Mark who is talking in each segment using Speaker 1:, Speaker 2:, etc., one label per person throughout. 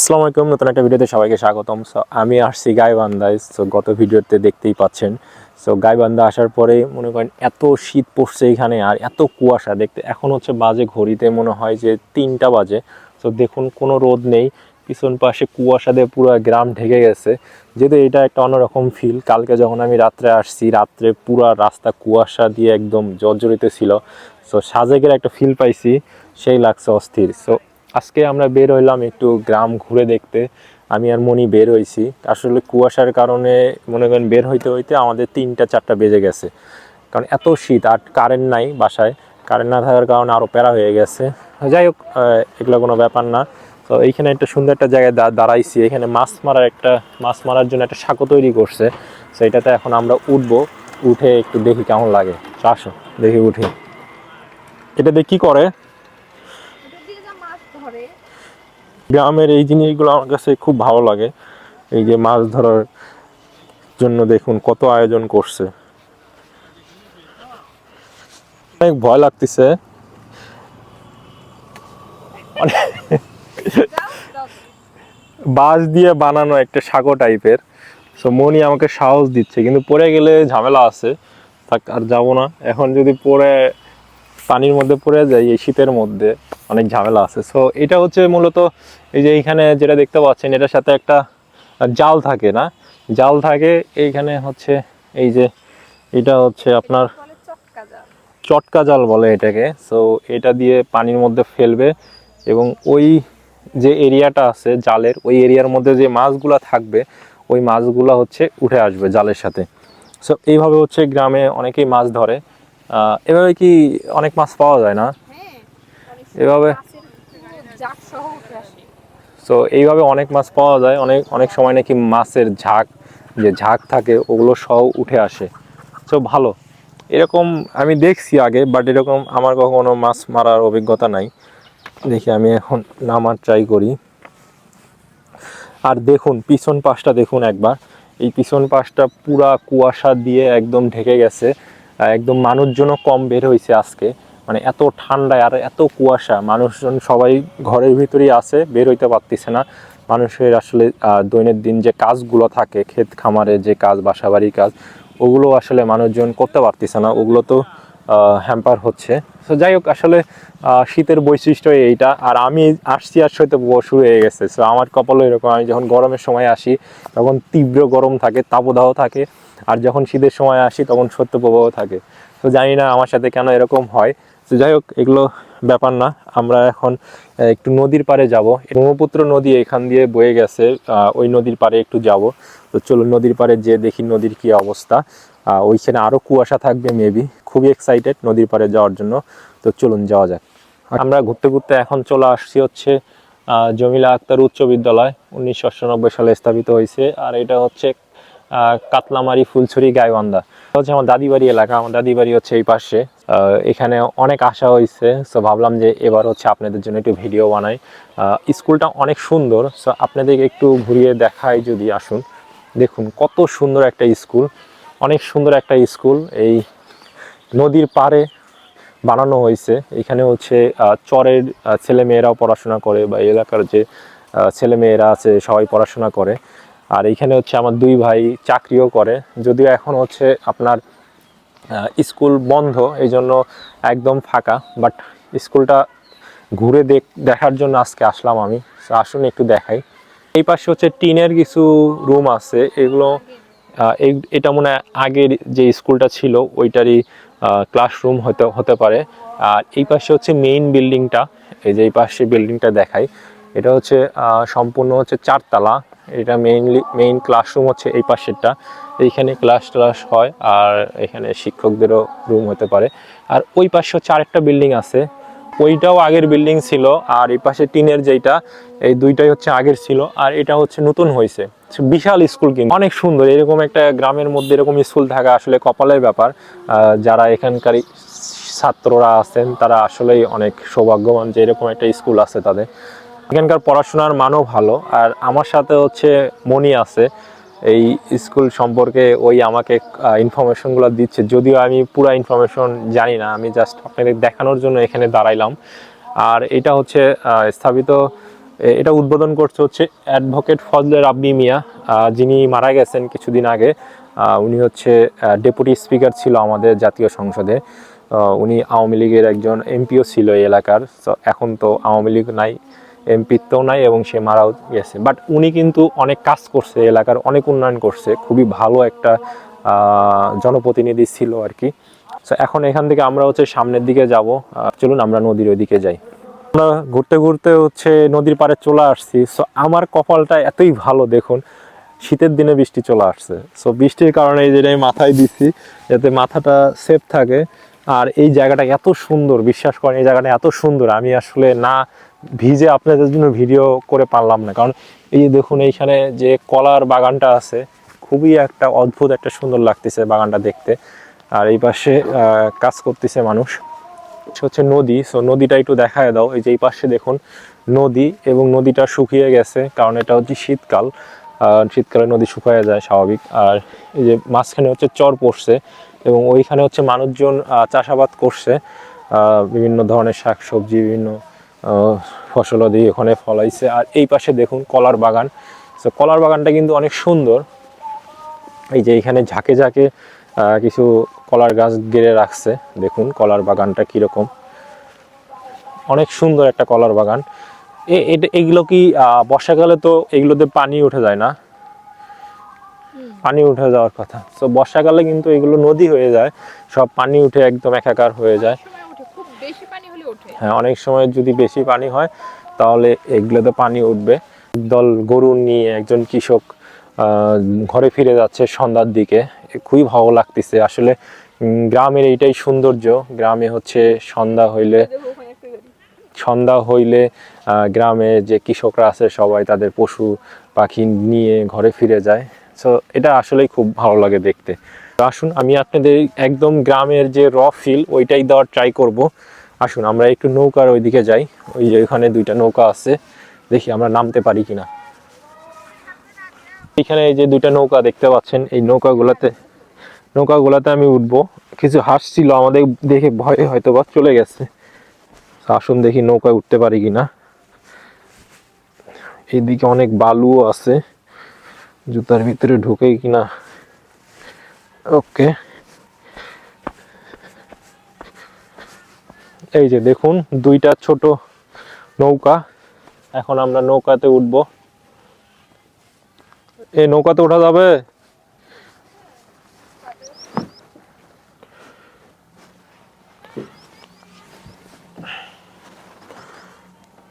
Speaker 1: আসসালামু আলাইকুম, নতুন একটা ভিডিওতে সবাইকে স্বাগতম। সো আমি আসছি গাইবান্ধায় সো গত ভিডিওতে দেখতেই পাচ্ছেন। সো গাইবান্ধা আসার পরে মনে করেন এত শীত পড়ছে এখানে আর এত কুয়াশা দেখতে। এখন হচ্ছে বাজে ঘড়িতে মনে হয় যে তিনটা বাজে। সো দেখুন কোনো রোদ নেই, পিছন পাশে কুয়াশা দিয়ে পুরো গ্রাম ঢেকে গেছে। যেহেতু এটা একটা অন্যরকম ফিল কালকে যখন আমি রাত্রে আসছি, রাত্রে পুরো রাস্তা কুয়াশা দিয়ে একদম জর্জরিত ছিল। সো সাজেকের একটা ফিল পাইছি, সেই লাগছে অস্থির। সো আজকে আমরা বের হইলাম একটু গ্রাম ঘুরে দেখতে। আমি আর মনি বের হইছি। আসলে কুয়াশার কারণে মনে করেন বের হইতে হইতে আমাদের তিনটা, চারটা বেজে গেছে। কারণ এত শীত, আর কারেন্ট নাই বাসায়। কারেন্ট না থাকার কারণে আরও প্যারা হয়ে গেছে। যাই হোক এগুলো কোনো ব্যাপার না। তো এইখানে একটা সুন্দর একটা জায়গায় দা- দাঁড়াইছি। এখানে মাছ মারার একটা মাছ মারার জন্য একটা সাঁকো তৈরি করছে। তো এটাতে এখন আমরা উঠবো। উঠে একটু দেখি কেমন লাগে। আসো, দেখি উঠি। এটা দিয়ে কি করে
Speaker 2: এটা দিয়ে যা মাছ ধরে
Speaker 1: গ্রামের এই জিনিসগুলো আমার কাছে খুব ভালো লাগে। এই যে মাছ ধরার জন্য দেখুন কত আয়োজন করছে। অনেক ভয় লাগতেছে। বাঁশ দিয়ে বানানো একটা সাগো টাইপের। সো মনি আমাকে সাহস দিচ্ছে, কিন্তু পরে গেলে ঝামেলা আছে। থাক, আর যাব না। এখন যদি পড়ে পানির মধ্যে পড়ে যায় এই শীতের মধ্যে অনেক ঝামেলা আছে। সো এটা হচ্ছে মূলত এই যে এইখানে যেটা দেখতে পাচ্ছেন এটার সাথে একটা জাল থাকে না? জাল থাকে এইখানে হচ্ছে এই যে এটা হচ্ছে আপনার
Speaker 2: চটকা জাল।
Speaker 1: বলে এটাকে। সো এটা দিয়ে পানির মধ্যে ফেলবে এবং ওই যে এরিয়াটা আছে জালের ওই এরিয়ার মধ্যে যে মাছগুলো থাকবে ওই মাছগুলো হচ্ছে উঠে আসবে জালের সাথে। সো এইভাবে হচ্ছে গ্রামে অনেকেই মাছ ধরে। এভাবে কি অনেক মাছ পাওয়া যায় না?
Speaker 2: হ্যাঁ
Speaker 1: এভাবে? সো এইভাবে অনেক মাছ পাওয়া যায় অনেক অনেক সময় নাকি মাছের ঝাঁক যে ঝাঁক থাকে ওগুলো সহ উঠে আসে। সো ভালো। এরকম আমি দেখছি আগে বাট এরকম আমার কখনো মাছ মারার অভিজ্ঞতা নাই। দেখি আমি এখন নামার ট্রাই করি। আর দেখুন পিছন পাশটা দেখুন একবার। এই পিছন পাশটা পুরা কুয়াশা দিয়ে একদম ঢেকে গেছে। একদম মানুষজনও কম বের হয়েছে আজকে। মানে এত ঠান্ডায় আর এত কুয়াশা, মানুষজন সবাই ঘরের ভিতরেই আছে, বের হইতে পারতেছে না। মানুষের আসলে দৈনন্দিন যে কাজগুলো থাকে, ক্ষেত খামারে যে কাজ, বাসাবাড়ির কাজ, ওগুলো আসলে মানুষজন করতে পারতেছে না। ওগুলো তো হ্যাম্পার হচ্ছে। তো যাই হোক, আসলে শীতের বৈশিষ্ট্য এইটা। আর আমি আসছি আর সইতে শুরু হয়ে গেছে। সো আমার কপালও এরকম, আমি যখন গরমের সময় আসি, তখন তীব্র গরম থাকে, তাপদাহ থাকে। আর যখন শীতের সময় আসি তখন সত্য প্রবাহ থাকে। তো জানি না আমার সাথে কেন এরকম হয়। তো যাই হোক, এগুলো ব্যাপার না। আমরা এখন একটু নদীর পাড়ে যাব। ব্রহ্মপুত্র নদী এখান দিয়ে বয়ে গেছে। ওই নদীর পাড়ে একটু যাব। তো চলুন নদীর পাড়ে যে দেখি নদীর কি অবস্থা। ওইখানে আরও কুয়াশা থাকবে মেবি খুবই এক্সাইটেড নদীর পাড়ে যাওয়ার জন্য। তো চলুন যাওয়া যাক। আমরা ঘুরতে ঘুরতে এখন চলে আসছি হচ্ছে জমিলা আক্তার উচ্চ বিদ্যালয়। উনিশশো সালে স্থাপিত হয়েছে। আর এটা হচ্ছে কাতলামারি, ফুলছড়ি, গাইবান্ধা। হচ্ছে আমার দাদি বাড়ি এলাকা। আমার দাদি বাড়ি হচ্ছে এই পাশে। এখানে অনেক আশা হয়েছে সো ভাবলাম যে এবার হচ্ছে আপনাদের জন্য একটু ভিডিও বানাই। স্কুলটা অনেক সুন্দর। সো আপনাদেরকে একটু ঘুরিয়ে দেখাই যদি আসুন। দেখুন, কত সুন্দর একটা স্কুল। অনেক সুন্দর একটা স্কুল। এই নদীর পাড়ে বানানো হয়েছে এখানে হচ্ছে চরের ছেলেমেয়েরাও পড়াশোনা করে বা এলাকার যে ছেলেমেয়েরা আছে, সবাই পড়াশোনা করে। আর এইখানে হচ্ছে আমার দুই ভাই চাকরিও করে। যদিও এখন হচ্ছে আপনার স্কুল বন্ধ এই জন্য একদম ফাঁকা, বাট স্কুলটা ঘুরে দেখ, দেখার জন্য আজকে আসলাম আমি। আসুন একটু দেখাই। এই পাশে হচ্ছে টিনের কিছু রুম আছে। এগুলো এটা মনে হয় আগের যে স্কুলটা ছিল, ওইটারই ক্লাসরুম হতে হতে পারে। আর এই পাশে হচ্ছে মেইন বিল্ডিংটা এই যে এই পাশে বিল্ডিংটা দেখাই। এটা হচ্ছে সম্পূর্ণ হচ্ছে চারতলা। এটা মেইনলি মেইন ক্লাসরুম হচ্ছে এই পাশেরটা। এইখানে ক্লাস ট্লাস হয় আর এখানে শিক্ষকদেরও রুম হতে পারে। আর ওই পাশে হচ্ছে আরেকটা বিল্ডিং আছে। ওইটাও আগের বিল্ডিং ছিল আর এই পাশে টিনের যেটা এই দুইটাই হচ্ছে আগের ছিল। আর এটা হচ্ছে নতুন হয়েছে বিশাল স্কুল কিন্তু। অনেক সুন্দর। এরকম একটা গ্রামের মধ্যে এরকম স্কুল থাকা আসলে কপালের ব্যাপার। যারা এখানকার ছাত্ররা আছেন, তারা আসলেই অনেক সৌভাগ্যবান যে এরকম একটা স্কুল আছে তাদের। এখানকার পড়াশোনার মানও ভালো, আর আমার সাথে হচ্ছে মনি আছে। এই স্কুল সম্পর্কে ওই আমাকে ইনফরমেশনগুলো দিচ্ছে। যদিও আমি পুরো ইনফরমেশন জানি না, আমি জাস্ট আপনাদের দেখানোর জন্য এখানে দাঁড়াইলাম। আর এটা হচ্ছে স্থাপিত এটা উদ্বোধন করছে হচ্ছে অ্যাডভোকেট ফজলে রাব্বি মিয়া যিনি মারা গেছেন কিছুদিন আগে। উনি হচ্ছে ডেপুটি স্পিকার ছিল আমাদের জাতীয় সংসদে। উনি আওয়ামী লীগের একজন এমপিও ছিল এই এলাকার। এখন তো আওয়ামী লীগ নাই। এমপিত্বও নাই এবং সে মারাও গেছে। বাট উনি কিন্তু অনেক কাজ করছে, এলাকার অনেক উন্নয়ন করছে। খুবই ভালো একটা জনপ্রতিনিধি ছিল আর কি তো এখন এখান থেকে আমরা হচ্ছে সামনের দিকে যাব। চলুন আমরা নদীর ওইদিকে যাই। আমরা ঘুরতে ঘুরতে হচ্ছে নদীর পাড়ে চলে আসছি। সো আমার কপালটা এতই ভালো, দেখুন, শীতের দিনে বৃষ্টি চলে আসছে। সো বৃষ্টির কারণে এই যে আমি মাথায় দিচ্ছি যাতে মাথাটা সেফ থাকে। আর এই জায়গাটা এত সুন্দর, বিশ্বাস করেন, এই জায়গাটা এত সুন্দর। আমি আসলে না ভিজে আপনাদের জন্য ভিডিও করে পারলাম না। কারণ এই যে দেখুন, এইখানে যে কলার বাগানটা আছে, খুবই একটা অদ্ভুত, একটা সুন্দর লাগতেছে বাগানটা দেখতে। আর এই পাশে কাজ করতেছে মানুষ। হচ্ছে নদী। সো নদীটা একটু দেখায় দাও। এই যে এই পাশে দেখুন, নদী এবং নদীটা শুকিয়ে গেছে। কারণ এটা হচ্ছে শীতকাল। শীতকালে নদী শুকিয়ে যায়, স্বাভাবিক। আর এই যে মাঝখানে হচ্ছে চর পড়ছে এবং ওইখানে হচ্ছে মানুষজন চাষাবাদ করছে। বিভিন্ন ধরনের শাক সবজি বিভিন্ন আহ, ফসলাদি ওখানে ফলাইছে। আর এই পাশে দেখুন কলার বাগান। তো কলার বাগানটা কিন্তু অনেক সুন্দর। এই যে এখানে ঝাঁকে ঝাঁকে কিছু কলার গাছ গেড়ে রাখছে। দেখুন কলার বাগানটা কীরকম। অনেক সুন্দর একটা কলার বাগান। এগুলো কি বর্ষাকালে তো এগুলোতে পানি উঠে যায় না? পানি উঠে যাওয়ার কথা। তো বর্ষাকালে কিন্তু এগুলো নদী হয়ে যায়। সব পানি উঠে একদম একাকার হয়ে যায়। হ্যাঁ অনেক সময় যদি বেশি পানি হয়, তাহলে এগুলোতে পানি উঠবে। দল গরু নিয়ে একজন কৃষক ঘরে ফিরে যাচ্ছে সন্ধ্যার দিকে। খুবই ভালো লাগতেছে। আসলে গ্রামের এইটাই সৌন্দর্য। গ্রামে হচ্ছে সন্ধ্যা হইলে। সন্ধ্যা হইলে গ্রামে যে কৃষকরা আছে সবাই তাদের পশু, পাখি নিয়ে ঘরে ফিরে যায়। সো এটা আসলেই খুব ভালো লাগে দেখতে। আসুন, আমি আপনাদের একদম গ্রামের যে র ফিল ওইটাই দেওয়ার ট্রাই করব। আসুন, আমরা একটু নৌকার ওইদিকে যাই। ওই যে ওইখানে দুইটা নৌকা আছে। দেখি আমরা নামতে পারি কিনা। এখানে এই যে দুইটা নৌকা দেখতে পাচ্ছেন, এই নৌকাগুলোতে নৌকাগুলোতে আমি উঠবো। কিছু হাঁস ছিল আমাদের দেখে ভয়ে হয়তো বা চলে গেছে। আসুন দেখি নৌকায় উঠতে পারি কিনা। এইদিকে অনেক বালুও আছে। জুতার ভিতরে ঢুকে কিনা। ওকে। এই যে দেখুন, দুইটা ছোট নৌকা। এখন আমরা নৌকাতে উঠব। এই নৌকাতে ওঠা যাবে?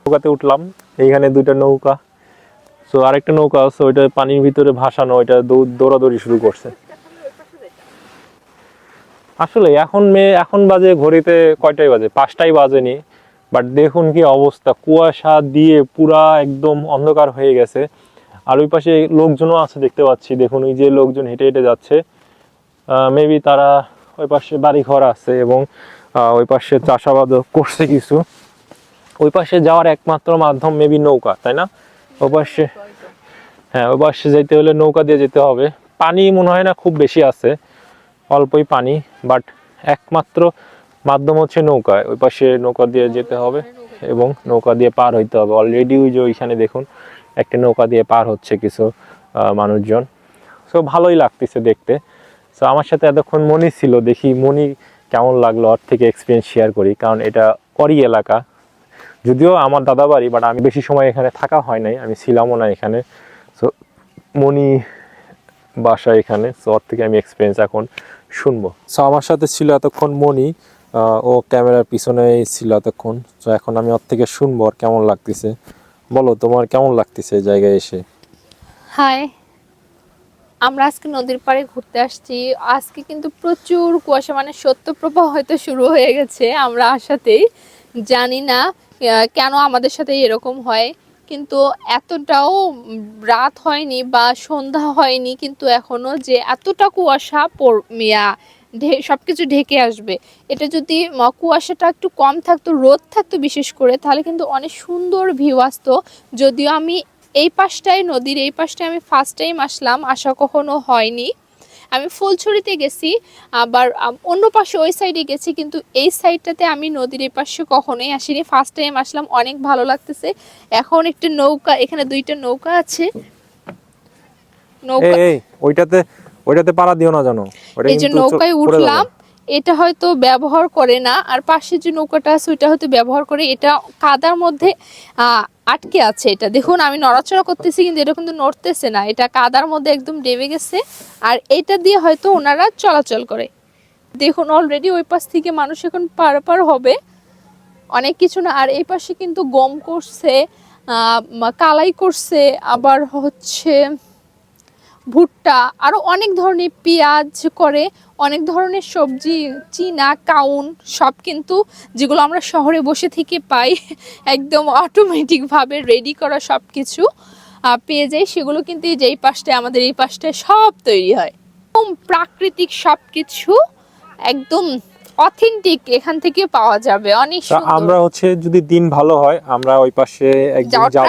Speaker 1: নৌকাতে উঠলাম। এইখানে দুইটা নৌকা। সো আরেকটা নৌকা আছে, ওইটা পানির ভিতরে ভাসানো, ওইটা দৌড়াদৌড়ি শুরু করছে। আসলে এখন মেয়ে এখন বাজে ঘড়িতে কয়টাই বাজে? পাঁচটাই বাজেনি। বাট দেখুন কি অবস্থা। কুয়াশা দিয়ে পুরা একদম অন্ধকার হয়ে গেছে। আর ওই পাশে লোকজনও আছে দেখতে পাচ্ছি। দেখুন, ওই যে লোকজন হেঁটে হেঁটে যাচ্ছে। মেবি তারা ওই পাশে বাড়ি ঘর আছে এবং ওই পাশে চাষাবাদও করছে কিছু। ওই পাশে যাওয়ার একমাত্র মাধ্যম মেবি নৌকা, তাই না? ওই পাশে হ্যাঁ ওই পাশে যেতে হলে নৌকা দিয়ে যেতে হবে। পানি মনে হয় না খুব বেশি আছে। অল্পই পানি বাট একমাত্র মাধ্যম হচ্ছে নৌকা। ওই পাশে নৌকা দিয়ে যেতে হবে এবং নৌকা দিয়ে পার হইতে হবে। অলরেডি ওই যে ওইখানে দেখুন, একটা নৌকা দিয়ে পার হচ্ছে কিছু মানুষজন। সো ভালোই লাগতেছে দেখতে। সো আমার সাথে এতক্ষণ মনি ছিল, দেখি মনি কেমন লাগল, ওর থেকে এক্সপিরিয়েন্স শেয়ার করি, কারণ এটা করি এলাকা। যদিও আমার দাদা বাড়ি বাট আমি বেশি সময় এখানে থাকা হয় নাই, আমি ছিলামও না এখানে। সো মনি বাসা এখানে সো ওর থেকে আমি এক্সপিরিয়েন্স এখন শুনব। সো আমার সাথে ছিল এতক্ষণ মনি ও ক্যামেরার পিছনেই ছিল এতক্ষণ। সো এখন আমি ওর থেকে শুনব আর কেমন লাগতেছে। বলো তোমার কেমন লাগতেছে এই জায়গায় এসে?
Speaker 2: হাই আমরা আজকে নদীর পাড়ে ঘুরতে আসছি। আজকে কিন্তু প্রচুর কুয়াশা মানে সত্যপ্রভা হয়তো শুরু হয়ে গেছে আমরা আসাতেই। জানি না কেন আমাদের সাথে এরকম হয়। কিন্তু এতটাও রাত হয়নি বা সন্ধ্যা হয়নি কিন্তু এখনও যে এতটা কুয়াশা ইয়া, ঢে- সবকিছু ঢেকে আসবে। এটা যদি কুয়াশাটা একটু কম থাকতো রোদ থাকতো বিশেষ করে তাহলে কিন্তু অনেক সুন্দর ভিউ আসতো। যদিও আমি এই পাশটায় নদীর এই পাশটায় আমি ফার্স্ট টাইম আসলাম আসা কখনো হয়নি। আমি ফুলছড়িতে গেছি আবার অন্য পাশে ওই সাইডে গেছি কিন্তু এই সাইডটাতে আমি নদীর এই পাশে কখনোই আসিনি। ফার্স্ট টাইম আসলাম অনেক ভালো লাগতেছে। এখন একটা নৌকা এখানে দুইটা নৌকা আছে। নৌকা
Speaker 1: ওইটাতে ওইটাতে পাড়া দিও না জানো
Speaker 2: এই যে নৌকায় উঠলাম এটা হয়তো ব্যবহার করে না। আর পাশে যে নৌকাটা আছে, ওইটা হয়তো ব্যবহার করে। এটা কাদার মধ্যে আটকে আছে এটা। দেখুন, আমি নড়াচড়া করতেছি, কিন্তু এটা কিন্তু নড়তেছে না। এটা কাদার মধ্যে একদম ডেবে গেছে। আর এটা দিয়ে হয়তো ওনারা চলাচল করে। দেখুন অলরেডি ওই পাশ থেকে মানুষ এখন পার পার হবে। অনেক কিছু না। আর এই পাশে কিন্তু গম করছে কালাই করছে। আবার হচ্ছে ভুট্টা আরও অনেক ধরনের পেঁয়াজ করে, অনেক ধরনের সবজি, চিনা, কাউন, সব কিন্তু যেগুলো আমরা শহরে বসে থেকে পাই, একদম অটোমেটিকভাবে রেডি করা সব কিছু পেয়ে যাই। সেগুলো কিন্তু যেই পাশটায়, আমাদের এই পাশটায় সব তৈরি হয়। প্রাকৃতিক সব কিছু, একদম অথেন্টিক এখান থেকে পাওয়া যাবে। অনেক সুন্দর।
Speaker 1: আমরা হচ্ছে যদি দিন ভালো হয় আমরা ওই পাশে একদিন যাব।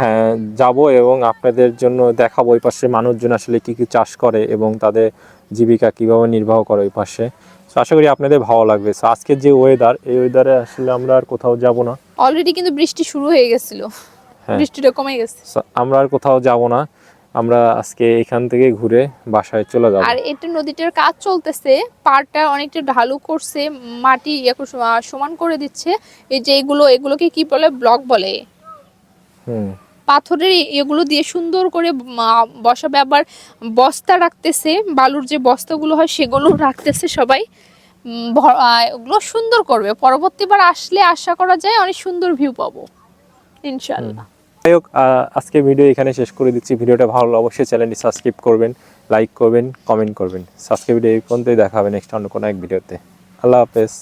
Speaker 1: হ্যাঁ যাব এবং আপনাদের জন্য দেখাবো ওই পাশে মানুষজন আসলে কি কি চাষ করে এবং তাদের জীবিকা কীভাবে নির্বাহ করে ওই পাশে। তো আশা করি আপনাদের ভালো লাগবে। আজকের যে ওয়েদার এই ওয়েদারে আসলে আমরা আর কোথাও যাব না।
Speaker 2: অলরেডি কিন্তু বৃষ্টি শুরু হয়ে গেছিল।
Speaker 1: হ্যাঁ।
Speaker 2: বৃষ্টিটা কমে গেছে।
Speaker 1: আমরা আর কোথাও যাব না। আমরা আজকে এখান থেকে ঘুরে বাসায় চলে যাব।
Speaker 2: আর এটা নদীটার কাজ চলতেছে পাড়টা অনেকটা ঢালু করছে মাটি সমান করে দিচ্ছে। এই যে এগুলো এগুলোকে কি বলে ব্লক বলে?
Speaker 1: হুম।
Speaker 2: পাথরের এগুলো দিয়ে সুন্দর করে বসাবে। আবার বস্তা রাখতেছে বালুর যে বস্তাগুলো হয় সেগুলো রাখতেছে সবাই। ওগুলো সুন্দর করবে। পরবর্তীবার আসলে আশা করা যায় অনেক সুন্দর ভিউ পাবো। ইনশাল্লাহ
Speaker 1: যাই হোক আজকে ভিডিও এখানে শেষ করে দিচ্ছি। ভিডিওটা ভালো অবশ্যই চ্যানেলটি সাবস্ক্রাইব করবেন, লাইক করবেন, কমেন্ট করবেন। সাবস্ক্রাইব ভিডিও এই পর্যন্তই। দেখা হবে নেক্সট অন্য কোনো এক ভিডিওতে। আল্লাহ হাফেজ।